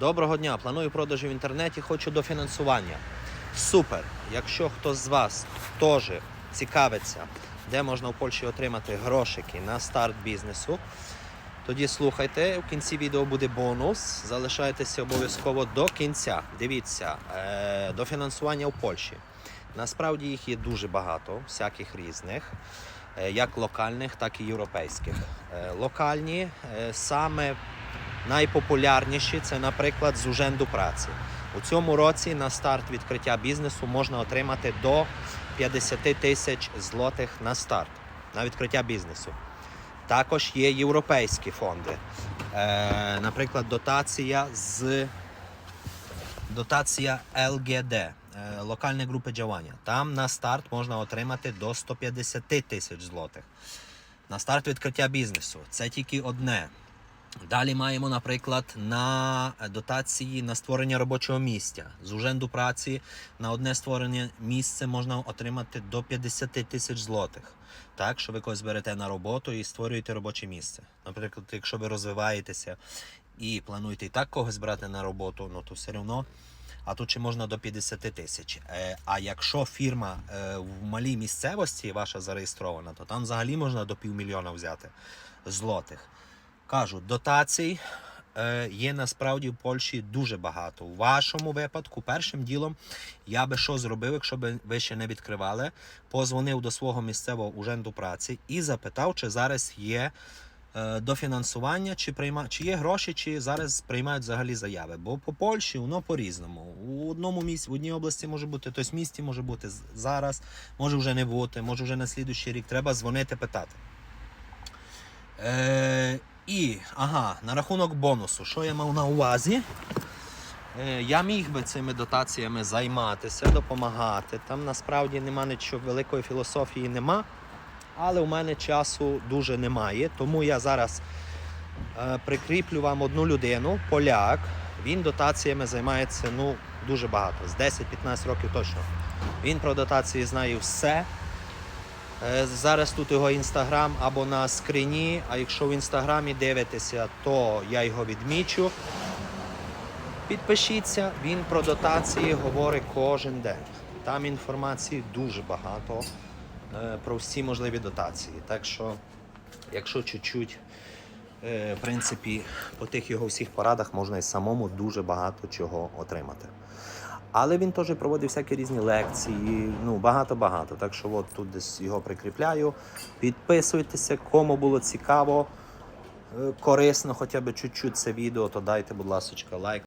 Доброго дня! Планую продажі в інтернеті, хочу до фінансування. Супер! Якщо хтось з вас теж цікавиться, де можна в Польщі отримати грошики на старт бізнесу, тоді слухайте. В кінці відео буде бонус. Залишайтеся обов'язково до кінця. Дивіться, е, до фінансування в Польщі. Насправді їх є дуже багато, всяких різних, е, як локальних, так і європейських. Е, Локальні саме найпопулярніші це, наприклад, з уженду праці. У цьому році на старт відкриття бізнесу можна отримати до 50 тисяч злотих на старт на відкриття бізнесу. Також є європейські фонди. Е, наприклад, дотація з дотація ЛГД, е, локальні групи działання. Там на старт можна отримати до 150 тисяч злотих. На старт відкриття бізнесу. Це тільки одне. Далі маємо, наприклад, на дотації на створення робочого місця. З уженду праці на одне створене місце можна отримати до 50 тисяч злотих. Так, що ви когось берете на роботу і створюєте робоче місце. Наприклад, якщо ви розвиваєтеся і плануєте і так когось брати на роботу, ну то все одно. А тут ще можна до 50 тисяч. Е, А якщо фірма е, в малій місцевості ваша зареєстрована, то там взагалі можна до півмільйона взяти злотих. Кажу, дотацій е, є насправді в Польщі дуже багато. У вашому випадку, першим ділом, я би що зробив, якщо б ви ще не відкривали, позвонив до свого місцевого уженду праці і запитав, чи зараз є е, дофінансування, чи прийма, чи є гроші, чи зараз приймають взагалі заяви. Бо по Польщі воно по-різному. У одному місці, в одній області може бути, в місті може бути зараз, може вже не бути, може вже на слідуючий рік. Треба дзвонити, питати. Е, і, ага, на рахунок бонусу, що я мав на увазі? Е, я міг би цими дотаціями займатися, допомагати. Там насправді нема нічого великої філософії нема, але у мене часу дуже немає. Тому я зараз е, прикріплю вам одну людину, поляк. Він дотаціями займається ну, дуже багато, з 10-15 років точно. Він про дотації знає все. Е, Зараз тут його інстаграм або на скрині, а якщо в інстаграмі дивитеся, то я його відмічу. Підпишіться, він про дотації говорить кожен день. Там інформації дуже багато е, про всі можливі дотації. Так що, якщо чуть-чуть, е, в принципі, по тих його всіх порадах можна і самому дуже багато чого отримати. Але він теж проводив всякі різні лекції, ну багато-багато. Так що от тут десь його прикріпляю. Підписуйтеся, кому було цікаво, е, корисно, хоча б чуть-чуть це відео, то дайте, будь ласка, лайк.